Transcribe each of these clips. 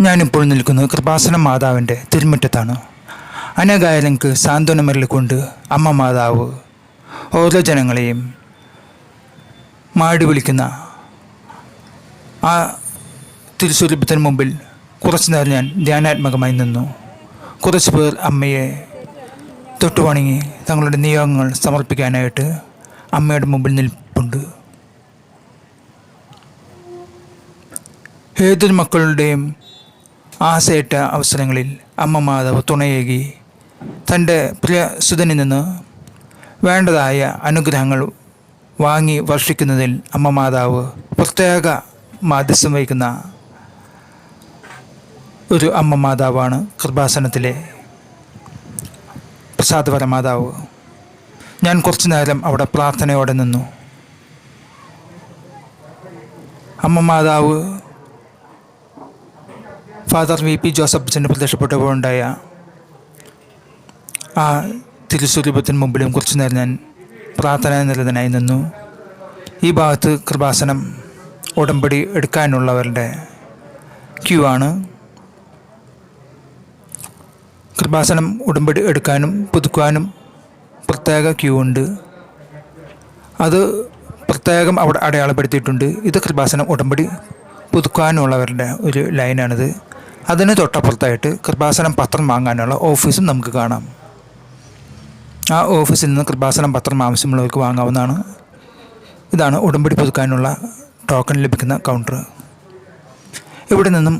ഞാനിപ്പോൾ നിൽക്കുന്നത് കൃപാസന മാതാവിന്റെ തിരുമുറ്റത്താണ്. അനകായലങ്ങൾക്ക് സാന്ത്വനമരളിക്കൊണ്ട് അമ്മ മാതാവ് ഓരോ ജനങ്ങളെയും മാടി വിളിക്കുന്ന ആ തിരുസ്വരൂപത്തിന് മുമ്പിൽ കുറച്ചു നേരം ഞാൻ ധ്യാനാത്മകമായി നിന്നു. കുറച്ച് പേർ അമ്മയെ തൊട്ടുവണങ്ങി തങ്ങളുടെ നിയോഗങ്ങൾ സമർപ്പിക്കാനായിട്ട് അമ്മയുടെ മുമ്പിൽ നിൽപ്പുണ്ട്. ഏതൊരു മക്കളുടെയും ആശയറ്റ അവസരങ്ങളിൽ അമ്മ മാധവ് തുണയേകി. തന്റെ പ്രിയ സുധനിൽ നിന്ന് വേണ്ടതായ അനുഗ്രഹങ്ങൾ വാങ്ങി വർഷിക്കുന്നതിൽ അമ്മ മാതാവ് പ്രത്യേക മാധ്യസ്ഥം വഹിക്കുന്ന ഒരു അമ്മ മാതാവാണ് കൃപാസനത്തിലെ പ്രസാദപര മാതാവ്. ഞാൻ കുറച്ചു നേരം അവിടെ പ്രാർത്ഥനയോടെ നിന്നു. അമ്മ മാതാവ് ഫാദർ വി പി ജോസഫ് അച്ഛന്റെ പ്രത്യക്ഷപ്പെട്ടപ്പോഴുണ്ടായ ആ തിരുസ്വരൂപത്തിന് മുമ്പിലും കുറച്ചു നേരം ഞാൻ പ്രാർത്ഥനാ നിരതനായി നിന്നു. ഈ ഭാഗത്ത് കൃപാസനം ഉടമ്പടി എടുക്കാനുള്ളവരുടെ ക്യൂ ആണ്. കൃപാസനം ഉടമ്പടി എടുക്കാനും പുതുക്കുവാനും പ്രത്യേക ക്യൂ ഉണ്ട്. അത് പ്രത്യേകം അവിടെ അടയാളപ്പെടുത്തിയിട്ടുണ്ട്. ഇത് കൃപാസനം ഉടമ്പടി പുതുക്കാനുള്ളവരുടെ ഒരു ലൈനാണിത്. അതിന് തൊട്ടപ്പുറത്തായിട്ട് കൃപാസനം പത്രം വാങ്ങാനുള്ള ഓഫീസും നമുക്ക് കാണാം. ആ ഓഫീസിൽ നിന്ന് കൃപാസനം പത്രം ആവശ്യമുള്ളവർക്ക് വാങ്ങാവുന്നതാണ്. ഇതാണ് ഉടമ്പടി പുതുക്കാനുള്ള ടോക്കൺ ലഭിക്കുന്ന കൗണ്ടർ ഇവിടെ നിന്നും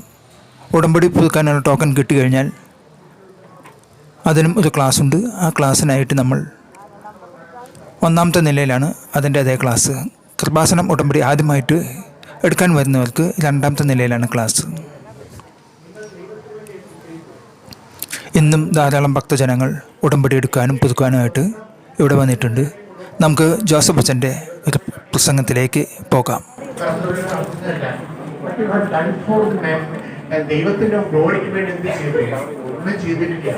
ഉടമ്പടി പുതുക്കാനുള്ള ടോക്കൺ കിട്ടിക്കഴിഞ്ഞാൽ അതിനും ഒരു ക്ലാസ് ഉണ്ട്. ആ ക്ലാസ്സിനായിട്ട് നമ്മൾ ഒന്നാമത്തെ നിലയിലാണ് അതിന്റെ അതേ ക്ലാസ് കൃപാസനം ഉടമ്പടി ആദ്യമായിട്ട് എടുക്കാൻ വരുന്നവർക്ക് രണ്ടാമത്തെ നിലയിലാണ് ക്ലാസ് ഇന്നും ധാരാളം ഭക്തജനങ്ങൾ ഉടമ്പടി എടുക്കാനും പുതുക്കാനുമായിട്ട് ഇവിടെ വന്നിട്ടുണ്ട്. നമുക്ക് ജോസഫ് അച്ഛന്റെ ഒരു പ്രസംഗത്തിലേക്ക് പോകാം. ദൈവത്തിന്റെ ഗ്ലോറിക്ക് വേണ്ടി എന്ത് ചെയ്തു ഒന്നും ചെയ്തിട്ടില്ല.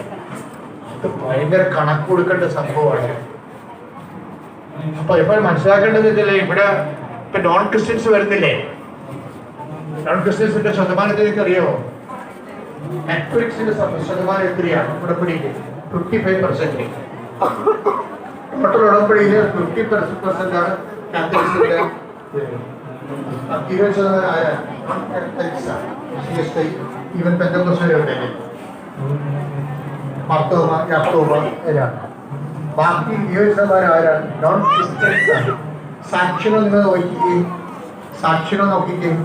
അത് ഭയങ്കര കണക്ക് കൊടുക്കേണ്ട സംഭവമാണ്. അപ്പൊ ഇപ്പോൾ മനസ്സിലാക്കേണ്ടത് ഇതില്ലേ? ഇവിടെ ഇപ്പൊ നോൺ ക്രിസ്ത്യൻസ് വരുന്നില്ലേ? നോൺ ക്രിസ്ത്യൻസിന്റെ ശതമാനത്തിലേക്ക് അറിയാമോ നെറ്റ്ഫ്ലിക്സിന്റെ ശതമാനം എത്രയാണ്? ഉടമ്പടിയിൽ ഫിഫ്റ്റി ഫൈവ് പെർസെന്റ് ടോട്ടൽ ഉടമ്പടിയിൽ ഫിഫ്റ്റി പെർസെന്റ് ആണ് ഇരുപത് ശതമാനം ബാക്കി ഇരുപത് ശതമാനം ആരാണ്? നോൺ ക്രിസ്ത്യൻസ് ആണ്. സാക്ഷികൾ നിങ്ങൾ നോക്കിക്കുകയും സാക്ഷികൾ നോക്കിക്കുകയും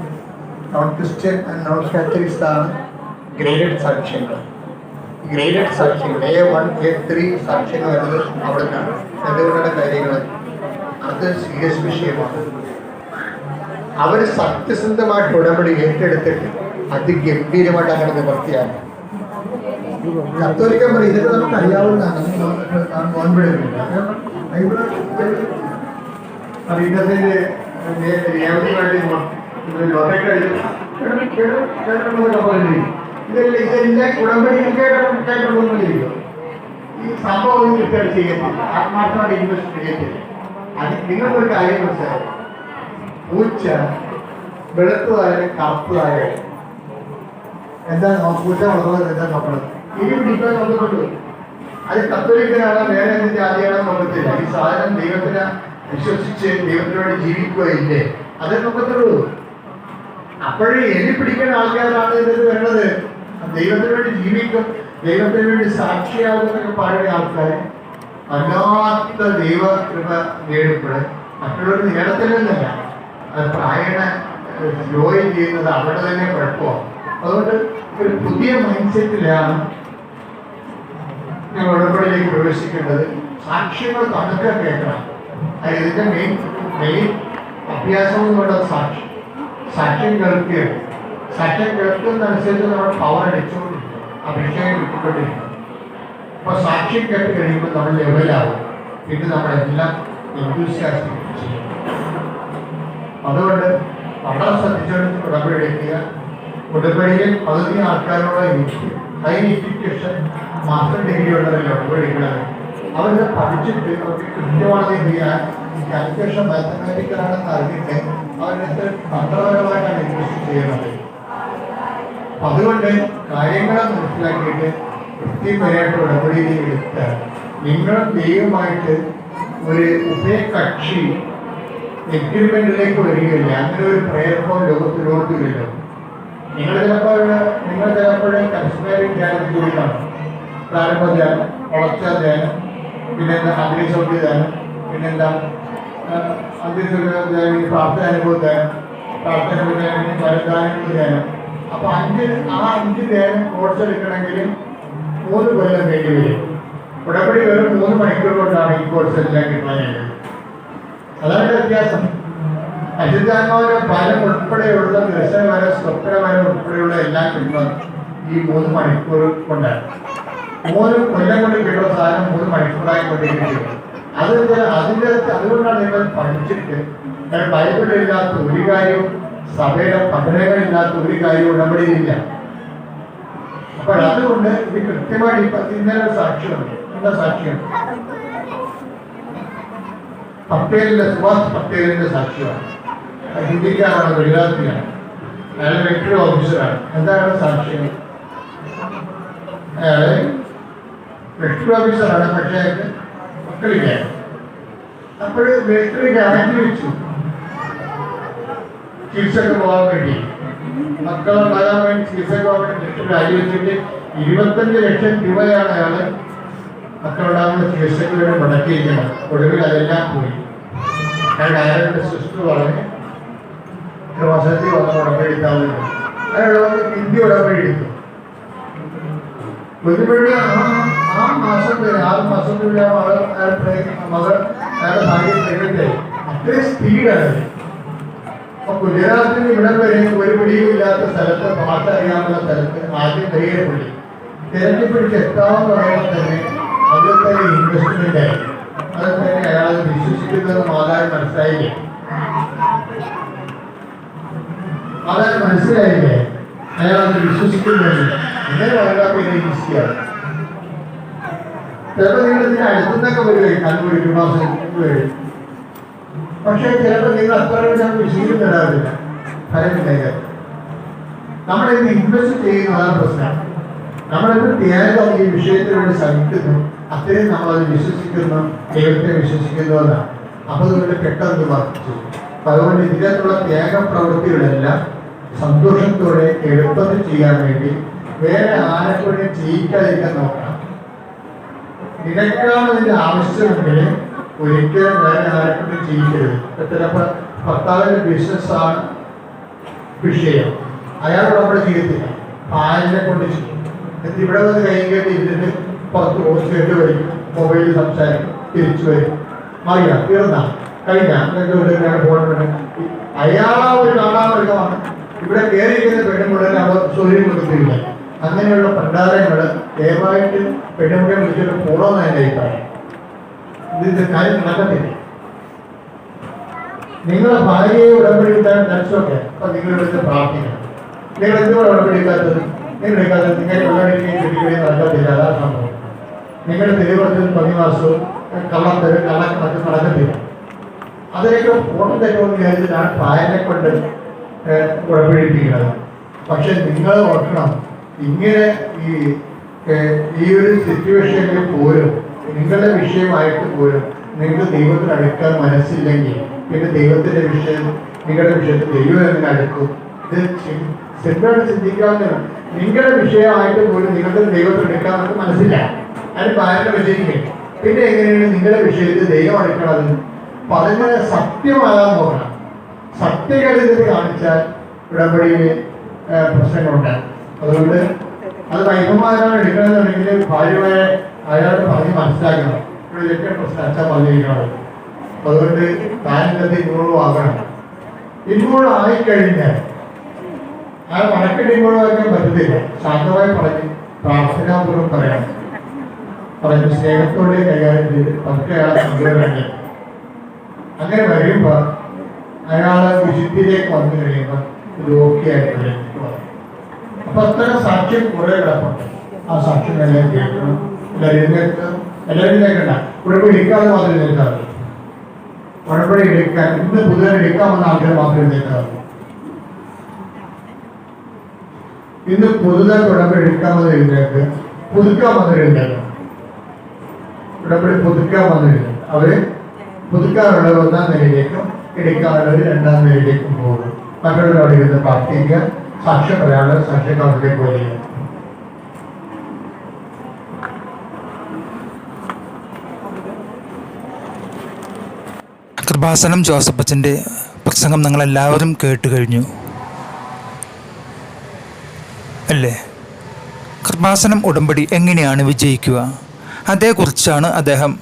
non Christian and non Catholics ആണ്. ഗ്രേഡഡ് സാക്ഷ്യങ്ങൾ ഗ്രേഡഡ് സാക്ഷ്യങ്ങൾ എ വൺ എ ത്രീ സാക്ഷ്യങ്ങൾ വരുന്നത് അവിടെ നിന്നാണ് എന്തുകൊണ്ടുള്ള കാര്യങ്ങൾ? അത് സീരിയസ് വിഷയമാണ്. അവർ സത്യസന്ധമായിട്ട് ഉടമ്പടി ഏറ്റെടുത്തിട്ട് അതിഗംഭീരമായിട്ട് അങ്ങനെ നിവർത്തിയാണ് കത്തോലിക്ക ഇതൊക്കെ നമുക്ക് അറിയാവുന്നതാണ്. ഇതല്ല ഇതെല്ലാം ഉടമ്പടി കേട്ടിട്ടുള്ളൊന്നുമില്ല ഈ സംഭവം കൃത്യമായിട്ട് ചെയ്യത്തില്ല ആത്മാർത്ഥമായിട്ട് ഇൻവെസ്റ്റ് ചെയ്യത്തില്ല അത് നിങ്ങൾക്കൊരു കാര്യം മനസ്സിലാവും പൂച്ച വെളുത്തതായാലും കറുത്തതായാലും എന്താ പൂച്ച വളർന്നത് എന്താ നോക്കണം ഇനി പിടിക്കാൻ നോക്കുന്നുണ്ട് അത് കത്തോലിക്കനാണ് വേറെ എന്ത് ജാതിയാണോ നോക്കത്തില്ല ഈ സാധനം ദൈവത്തിനെ വിശ്വസിച്ച് ദൈവത്തിനോട് ജീവിക്കുകയില്ലേ അതേ നോക്കത്തുള്ളൂ. അപ്പോഴേ എലി പിടിക്കുന്ന ആൾക്കാരാണ് ഇതിന് വേണ്ടത് ദൈവത്തിന് വേണ്ടി ജീവിക്കും ദൈവത്തിന് വേണ്ടി സാക്ഷിയാകുന്നൊക്കെ പറയുന്ന ആൾക്കാരെ വല്ലാത്ത ദൈവ കൃപ നേടുമ്പോൾ മറ്റുള്ളവർ നേടത്തില്ലെന്നല്ല അത് പ്രായണ ജോയിൻ ചെയ്യുന്നത് അവിടെ തന്നെ കുഴപ്പമാണ് അതുകൊണ്ട് ഒരു പുതിയ മൈൻഡ് സെറ്റിലാണ് ഞങ്ങൾ ഉടമ്പടിയിലേക്ക് പ്രവേശിക്കേണ്ടത്. സാക്ഷ്യങ്ങൾ തണുക്ക കേൾക്കണം. ഇതിന്റെ മെയിൻ മെയിൻ അഭ്യാസം എന്നുള്ള സാക്ഷി സാക്ഷ്യം. കേൾക്കുക സാക്ഷ്യം കേൾക്കുന്നതനുസരിച്ച് നമ്മൾ പവർ അടിച്ചുകൊണ്ടിരിക്കും. അഭിഷേകം കിട്ടിക്കൊണ്ടിരിക്കും അപ്പൊ സാക്ഷ്യം കേട്ട് കഴിയുമ്പോൾ നമ്മൾ ലെവലാവും പിന്നെ നമ്മളെല്ലാം enthusiastic അതുകൊണ്ട് വളരെ ശ്രദ്ധിച്ചുകൊണ്ട് ഉടമ്പടി എടുക്കുക. ഉടമ്പടിയിൽ പകുതി ആൾക്കാരോട് ഹൈ ഇൻസ്റ്റിറ്റ്യൂഷൻ മാസ്റ്റർ ഡിഗ്രി ഉള്ളവരല്ല ഉടമ്പടികളാണ് അവരത് പഠിച്ചിട്ട് അവർക്ക് കൃത്യമാണെന്ന് ചെയ്യാൻ? കാൽക്കുലേഷൻ മാത്തമാറ്റിക്കലാണെന്ന് അറിഞ്ഞിട്ട് അവരുടെ തന്ത്രപരമായിട്ടാണ് ഇൻവെസ്റ്റ് ചെയ്യുന്നത് അപ്പൊ അതുകൊണ്ട് കാര്യങ്ങളെ മനസ്സിലാക്കിയിട്ട് കൃത്യമായിട്ട് ഉടമ്പടിയിൽ എടുത്ത് നിങ്ങളും ദൈവമായിട്ട് ഒരു ഉഭയകക്ഷി എഗ്രിമെന്റിലേക്ക് വരികയില്ല. അങ്ങനെ ഒരു പ്രയത്നം ലോകത്തിലോട്ടില്ലല്ലോ നിങ്ങൾ ചിലപ്പോൾ നിങ്ങൾ ചിലപ്പോൾ കശ്മീരി ധ്യാനത്തിൽ കൂടി കാണും പ്രാരംഭ ധ്യാനം വളർച്ച ധ്യാനം പിന്നെന്താ അഗ്നിശോധി ധ്യാനം പിന്നെന്താ അഗ്നിശോധി ധ്യാനം പ്രാർത്ഥന അനുഭവ ധ്യാനം പ്രാർത്ഥന ധ്യാനം വരദാനങ്ങളുടെ ധ്യാനം. അപ്പൊ അഞ്ച് ആ അഞ്ച് നേരം കോഴ്സ് എടുക്കണമെങ്കിൽ മൂന്ന് കൊല്ലം വേണ്ടി വരും. ഉടമ്പടി വെറും മൂന്ന് മണിക്കൂർ കൊണ്ടാണ് ഈ കോഴ്സ് എല്ലാം കിട്ടാനായിട്ട് അതാണ് വ്യത്യാസം. അജിതാത്മാവിന്റെ ഫലം ഉൾപ്പെടെയുള്ള ദർശനവരം സ്വപ്നവരം ഉൾപ്പെടെയുള്ള എല്ലാം കിട്ടുന്നത് ഈ മൂന്ന് മണിക്കൂർ കൊണ്ടാണ്. മൂന്ന് കൊല്ലം കൊണ്ട് കിട്ടുന്ന സാധനം മൂന്ന് മണിക്കൂറായി കൊണ്ടിരിക്കുന്നത് അത് അതിന്റെ അതുകൊണ്ടാണ് നിങ്ങൾ പഠിച്ചിട്ട് ബൈബിളില്ലാത്ത ഒരു കാര്യവും സഭയുടെ പഠനങ്ങളില്ലാത്ത ഒരു കാര്യവും ഉടമ്പടിയിലില്ല അപ്പൊ അതുകൊണ്ട് ഇത് കൃത്യമായിട്ട് ഇപ്പൊ ഇന്നലെ സാക്ഷ്യമുണ്ട് എന്താ സാക്ഷ്യം? പട്ടേലിന്റെ സുഭാഷ് പട്ടേലിന്റെ സാക്ഷ്യമാണ് ഹിന്ദിക്കാരാണ് ഗുജറാത്തിലാണ് അയാൾ വെക്ടറി ഓഫീസറാണ് എന്താണ് സാക്ഷ്യം? അയാൾ വെക്ടറി ഓഫീസറാണ് പക്ഷേ മക്കളില്ല. അപ്പോൾ വെക്ടറി രാജിവെച്ചു ചികിത്സക്ക് പോകാൻ വേണ്ടി. മക്കളുണ്ടാകാൻ വേണ്ടി ചികിത്സക്ക് പോകാൻ വേണ്ടി രാജിവെച്ചിട്ട് ഇരുപത്തഞ്ച് ലക്ഷം രൂപയാണ് അയാൾ മക്കളുണ്ടാകുന്ന ചികിത്സയ്ക്ക് വേണ്ടി മുടക്കിയിരിക്കുന്നത്. ഒടുവിൽ അതെല്ലാം പോയി. അയാൾ അയാളുടെ സിസ്റ്റർ പറഞ്ഞ് ഇത്ര വർഷത്തിൽ വന്ന് ഉടമ്പെടുത്താവുന്നു അയാൾ വന്ന് ഹിന്ദി ഉടമ്പെടുത്തു ബുദ്ധിമുട്ട് ആ ആ മാസം വരെ ആറ് മാസത്തിൽ മകൾ അയാൾ മകൾ അയാളുടെ ഭാഗ്യം അത്രയും. അപ്പൊ ഗുജറാത്തിൽ ഇവിടം വരെ ഒരു പിടിയും ഇല്ലാത്ത സ്ഥലത്ത് ഭാഷ അറിയാവുന്ന സ്ഥലത്ത് ആദ്യം കയ്യേറെ പുള്ളി. തിരഞ്ഞു പിടിച്ച് എത്താമെന്ന് പറയുമ്പോൾ തന്നെ അതിൽ തന്നെ ഇൻവെസ്റ്റ്മെന്റ് ആയി. അത് തന്നെ അയാൾ വിശ്വസിക്കുന്നത് മാതാവ് മനസ്സിലായില്ലേ? മാതാവ് മനസ്സിലായില്ലേ? അയാൾ അത് വിശ്വസിക്കുന്നില്ല. ഇങ്ങനെ പറയാൻ പിന്നെ ഈസിയാണ് ചിലപ്പോൾ നിങ്ങൾ ഇതിന് അടുത്തുനിന്നൊക്കെ വരികയും കണ്ണൂർ മാസം വരും. പക്ഷേ ചിലപ്പോൾ നിങ്ങൾ അത്രയും നമുക്ക് ശീലം തരാറില്ല ഫലമില്ല നമ്മൾ ഇത് ഇൻവെസ്റ്റ് ചെയ്യുന്നതാണ് പ്രശ്നം നമ്മളിത് ത്യാഗം ഈ വിഷയത്തിന് വേണ്ടി ശ്രമിക്കുന്നു അത്രയും നമ്മളത് വിശ്വസിക്കുന്നു ദൈവത്തെ വിശ്വസിക്കുന്നു എന്നാണ്. അപ്പോൾ അതുകൊണ്ട് പെട്ടെന്ന് വർദ്ധിച്ചു. അപ്പം അതുകൊണ്ട് ഇതിനകത്തുള്ള ത്യാഗ പ്രവൃത്തികളെല്ലാം സന്തോഷത്തോടെ എളുപ്പത്തിൽ ചെയ്യാൻ വേണ്ടി വേറെ ആരെക്കൂടെ ചെയ്യിക്കാതിരിക്കാൻ നോക്കണം. നിനക്കാണ് ഇതിന്റെ ആവശ്യമെങ്കിൽ ഒരിക്കലും ഞാൻ ആരെക്കൊണ്ട് ചെയ്യിക്കരുത് ചിലപ്പോൾ ഭർത്താവിന്റെ ബിസിനസ്സാണ് വിഷയം. അയാൾ നമ്മുടെ ചെയ്യത്തില്ല ആരിനെ കൊണ്ട് ചെയ്യും ഇവിടെ വന്ന് കൈ കയറ്റി ഇരുന്നിട്ട് പുറത്ത് കേട്ട് വരും. മൊബൈലിൽ സംസാരിക്കും. തിരിച്ചു വരും. മറിയാം തീർന്ന. കഴിഞ്ഞ ഫോൺ അയാളാ ഒരു കാണാമൃഗമാണ് ഇവിടെ കയറിയിരിക്കുന്ന പെണ്ണുമുടനെ അവർ സൂര്യൻ കൊടുത്തില്ല അങ്ങനെയുള്ള ഭണ്ഡാരങ്ങൾ ദയവായിട്ട് പെണ്ണുമുടനെ വിളിച്ചിട്ട് പോകണമെന്ന് എന്റെ അഭിപ്രായം. ഇതിന്റെ കാര്യം നടക്കത്തില്ല നിങ്ങളെ ഭാര്യയെ ഉടമ്പടിക്കാൻ നടിച്ചോക്കെ അപ്പൊ നിങ്ങൾ ഇവിടുത്തെ പ്രാർത്ഥിക്കണം. നിങ്ങൾ എന്തുകൊണ്ട് ഉടമ്പടിക്കാത്തത് നിങ്ങൾ എടുക്കാത്തത് നിങ്ങൾ ഉടമ്പടിക്കുകയും ലഭിക്കുകയും നടക്കത്തില്ല. അതാണ് സംഭവം. നിങ്ങളുടെ തിരുവനന്തപുരം പതിമാസവും കള്ളത്തര് കള്ളക്കണക്ക് നടക്കത്തില്ല. അതിലേക്ക് ഫോൺ തരുമെന്ന് വിചാരിച്ചിട്ടാണ് ഭാര്യനെ കൊണ്ട് ഉടമ്പടിപ്പിക്കുന്നത് പക്ഷെ നിങ്ങൾ ഓർക്കണം ഇങ്ങനെ ഈ ഈ ഒരു സിറ്റുവേഷനിൽ പോലും നിങ്ങളുടെ വിഷയമായിട്ട് പോലും നിങ്ങൾക്ക് ദൈവത്തിൽ അടുക്കാൻ മനസ്സില്ലെങ്കിൽ പിന്നെ ദൈവത്തിന്റെ വിഷയം നിങ്ങളുടെ വിഷയത്തിൽ ദൈവം എങ്ങനെ അടുക്കും? ഇത് സിമ്പിളായിട്ട് നിങ്ങളുടെ വിഷയമായിട്ട് പോലും നിങ്ങളുടെ ദൈവത്തിൽ എടുക്കാൻ നമുക്ക് മനസ്സില്ല. അതിന് ഭാര്യ വിജയിക്കും പിന്നെ എങ്ങനെയാണ് നിങ്ങളുടെ വിഷയത്തിൽ ദൈവം അടുക്കണത്? അപ്പൊ അതിങ്ങനെ സത്യമാകാൻ നോക്കണം സത്യകരുതൽ കാണിച്ചാൽ ഉടമ്പടിയിൽ പ്രശ്നങ്ങളുണ്ട്. അതുകൊണ്ട് അത് വൈഭവമാരാണ് എടുക്കണമെന്നുണ്ടെങ്കിൽ ഭാര്യമാരെ അയാളോട് പറഞ്ഞ് മനസ്സിലാക്കണം. ഇവിടെ ഏറ്റവും പ്രശ്നം അച്ഛൻ പറഞ്ഞിരിക്കണം അതുകൊണ്ട് താനിന്നത്തെ ഇൻവോൾവ് ആകണം. ഇൻവോൾവ് ആയിക്കഴിഞ്ഞാൽ അയാൾ വഴക്കിട്ട് ഇൻവോൾവ് ആക്കാൻ പറ്റത്തില്ല. ശാന്തമായി പറഞ്ഞ് പ്രാർത്ഥനാപൂർവം പറയണം. പറഞ്ഞ് സ്നേഹത്തോടെ കൈകാര്യം ചെയ്ത് പതുക്കെ അയാൾ സംഘടന അങ്ങനെ വരുമ്പോൾ അയാളെ വിശുദ്ധിയിലേക്ക് വന്നു കഴിയുമ്പോൾ ഓക്കെ ആയിട്ട്. അപ്പൊ അത്തരം സാക്ഷ്യം കുറെ കിടപ്പുണ്ട്. ആ സാക്ഷ്യം എല്ലാം കേൾക്കണം. എല്ലാവരും എല്ലാവരും കേൾക്കണ്ട ഉടമ്പടി എടുക്കാതെ മാത്രം എഴുന്നേൽക്കാതെ ഉടമ്പടി എടുക്കാൻ ഇന്ന് പുതുതായി എടുക്കാമെന്ന ആൾക്കാർ മാത്രം എഴുന്നേൽക്കാതെ ഇന്ന് പുതുതായി ഉടമ്പടി എടുക്കാമെന്ന് വന്നവരുന്നവർക്ക് പുതുക്കാൻ വന്നവരുണ്ടല്ലോ ഉടമ്പടി പുതുക്കാൻ വന്നവരുണ്ട് അവർ പുതുക്കാനുള്ളത് ഒന്നാം നിലയിലേക്കും എടുക്കാനുള്ളത് രണ്ടാം നിലയിലേക്കും പോകും. മറ്റുള്ളവരോട് ഇരുന്ന് പ്രാർത്ഥിക്കുക. സാക്ഷ്യം പറയാനുള്ളത് സാക്ഷ്യ കൗണ്ടിലേക്ക് കൃപാസനം ജോസഫ് അച്ഛന്റെ പ്രസംഗം നിങ്ങളെല്ലാവരും കേട്ട് കഴിഞ്ഞു. അല്ലേ? കൃപാസനം ഉടമ്പടി എങ്ങനെയാണ് വിജയിക്കുക? അതേക്കുറിച്ചാണ് അദ്ദേഹം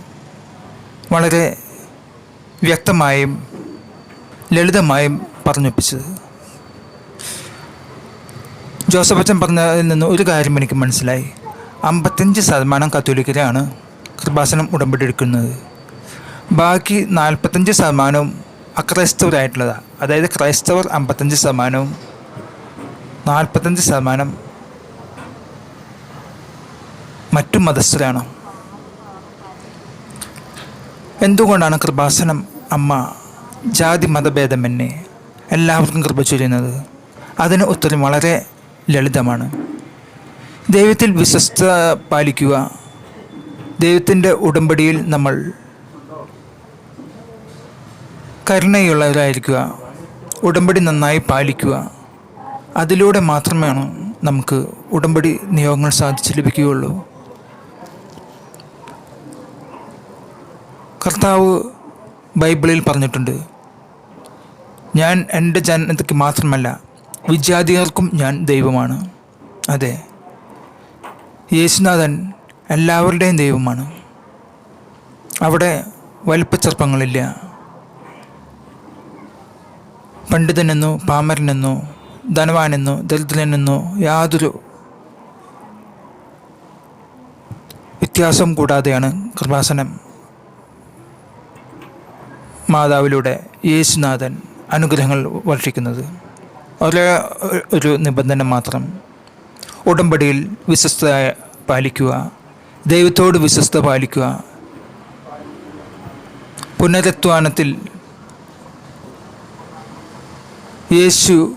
വളരെ വ്യക്തമായും ലളിതമായും പറഞ്ഞൊപ്പിച്ചത്. ജോസഫ് അച്ഛൻ പറഞ്ഞതിൽ നിന്ന് ഒരു കാര്യം എനിക്ക് മനസ്സിലായി. അമ്പത്തഞ്ച് ശതമാനം കത്തോലിക്കരാണ് കൃപാസനം ഉടമ്പടി എടുക്കുന്നത്. ബാക്കി നാൽപ്പത്തഞ്ച് ശതമാനവും അക്രൈസ്തവരായിട്ടുള്ളതാണ് അതായത് ക്രൈസ്തവർ അമ്പത്തഞ്ച് ശതമാനവും നാൽപ്പത്തഞ്ച് ശതമാനം മറ്റു മതസ്ഥരാണ്. എന്തുകൊണ്ടാണ് കൃപാസനം അമ്മ ജാതി മതഭേദമന്യേ എല്ലാവർക്കും കൃപ ചൊല്ലുന്നത് അതിന് ഉത്തരം വളരെ ലളിതമാണ്. ദൈവത്തിൽ വിശ്വസ്ത പാലിക്കുക. ദൈവത്തിന്റെ ഉടമ്പടിയിൽ നമ്മൾ കരുണയുള്ളവരായിരിക്കുക. ഉടമ്പടി നന്നായി പാലിക്കുക. അതിലൂടെ മാത്രമാണ് നമുക്ക് ഉടമ്പടി നിയോഗങ്ങൾ സാധിച്ച് ലഭിക്കുകയുള്ളൂ. കർത്താവ് ബൈബിളിൽ പറഞ്ഞിട്ടുണ്ട് ഞാൻ എന്റെ ജനതയ്ക്ക് മാത്രമല്ല വിജാതികർക്കും ഞാൻ ദൈവമാണ്. അതെ യേശുനാഥൻ എല്ലാവരുടെയും ദൈവമാണ്. അവിടെ വലിപ്പച്ചെറുപ്പങ്ങളില്ല പണ്ഡിതനെന്നോ പാമരനെന്നോ ധനവാനെന്നോ ദരിദ്രനെന്നോ യാതൊരു വ്യത്യാസം കൂടാതെയാണ് കൃപാസനം. മാതാവിലൂടെ യേശുനാഥൻ അനുഗ്രഹങ്ങൾ വർഷിക്കുന്നത്. ഒരേ ഒരു നിബന്ധന മാത്രം. ഉടമ്പടിയിൽ വിശ്വസ്ത പാലിക്കുക ദൈവത്തോട് വിശ്വസ്ത പാലിക്കുക. പുനരത്വാനത്തിൽ യേശു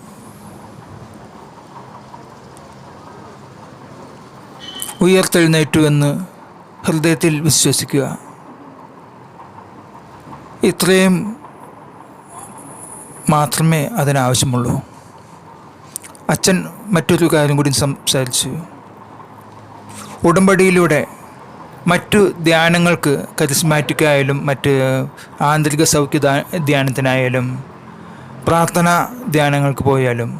ഉയർത്തെഴുന്നേറ്റു എന്ന് ഹൃദയത്തിൽ വിശ്വസിക്കുക. ഇത്രയും മാത്രമേ അതിനാവശ്യമുള്ളൂ. അച്ഛൻ മറ്റൊരു കാര്യം കൂടി സംസാരിച്ചു. ഉടമ്പടിയിലൂടെ മറ്റു ധ്യാനങ്ങൾക്ക് കരിസ്മാറ്റിക്കായാലും മറ്റ് ആന്തരിക സൗഖ്യ ധ്യാ- ധ്യാനത്തിനായാലും പ്രാർത്ഥന ധ്യാനങ്ങൾക്ക് പോയാലും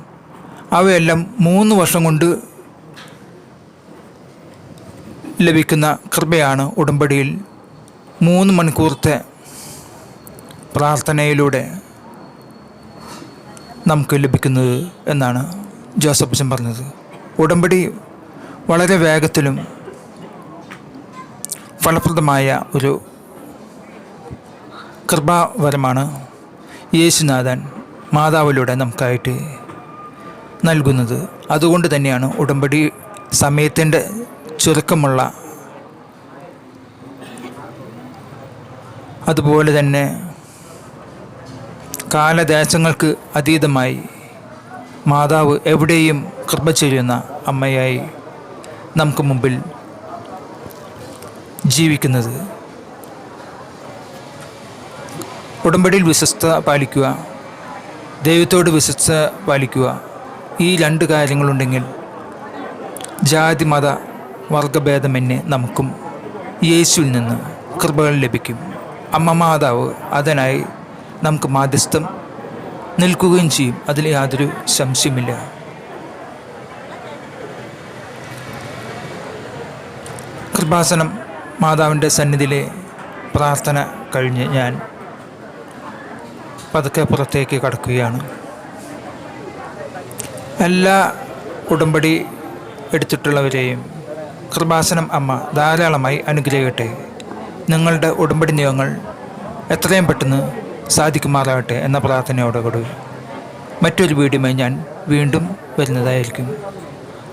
അവയെല്ലാം മൂന്ന് വർഷം കൊണ്ട് ലഭിക്കുന്ന കൃപയാണ് ഉടമ്പടിയിൽ മൂന്ന് മണിക്കൂറത്തെ പ്രാർത്ഥനയിലൂടെ നമുക്ക് ലഭിക്കുന്നത് എന്നാണ് ജോസഫ് അച്ഛൻ പറഞ്ഞത്. ഉടമ്പടി വളരെ വേഗത്തിലും ഫലപ്രദമായ ഒരു കൃപാവരമാണ് യേശുനാഥൻ. മാതാവിലൂടെ നമുക്കായിട്ട് നൽകുന്നത്. അതുകൊണ്ട് തന്നെയാണ് ഉടമ്പടി സമയത്തിന്റെ ചുരുക്കമുള്ള അതുപോലെ തന്നെ കാലദേശങ്ങൾക്ക് അതീതമായി മാതാവ് എവിടെയും കൃപ ചെയ്യുന്ന അമ്മയായി നമുക്ക് മുമ്പിൽ ജീവിക്കുന്നത്. ഉടമ്പടിയിൽ വിശ്വസ്ത പാലിക്കുക. ദൈവത്തോട് വിശ്വസ പാലിക്കുക. ഈ രണ്ട് കാര്യങ്ങളുണ്ടെങ്കിൽ ജാതി മത വർഗഭേദമന്യേ നമുക്കും യേശുവിൽ നിന്ന് കൃപകൾ ലഭിക്കും. അമ്മ മാതാവ് അതിനായി നമുക്ക് മാധ്യസ്ഥം നിൽക്കുകയും ചെയ്യും. അതിൽ യാതൊരു സംശയമില്ല കൃപാസനം മാതാവിന്റെ സന്നിധിയിലെ പ്രാർത്ഥന കഴിഞ്ഞ് ഞാൻ പതുക്കെ പുറത്തേക്ക് കടക്കുകയാണ്. എല്ലാ ഉടമ്പടി എടുത്തിട്ടുള്ളവരെയും കൃപാസനം അമ്മ ധാരാളമായി അനുഗ്രഹിക്കട്ടെ. നിങ്ങളുടെ ഉടമ്പടി നിയമങ്ങൾ എത്രയും പെട്ടെന്ന് സാധിക്കുമാറാകട്ടെ എന്ന പ്രാർത്ഥനയോടുകൂടി മറ്റൊരു വീഡിയോമായി ഞാൻ വീണ്ടും വരുന്നതായിരിക്കും.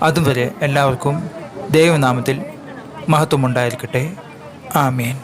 അതുവരെ എല്ലാവർക്കും ദൈവനാമത്തിൽ മഹത്വമുണ്ടായിരിക്കട്ടെ. ആമേൻ.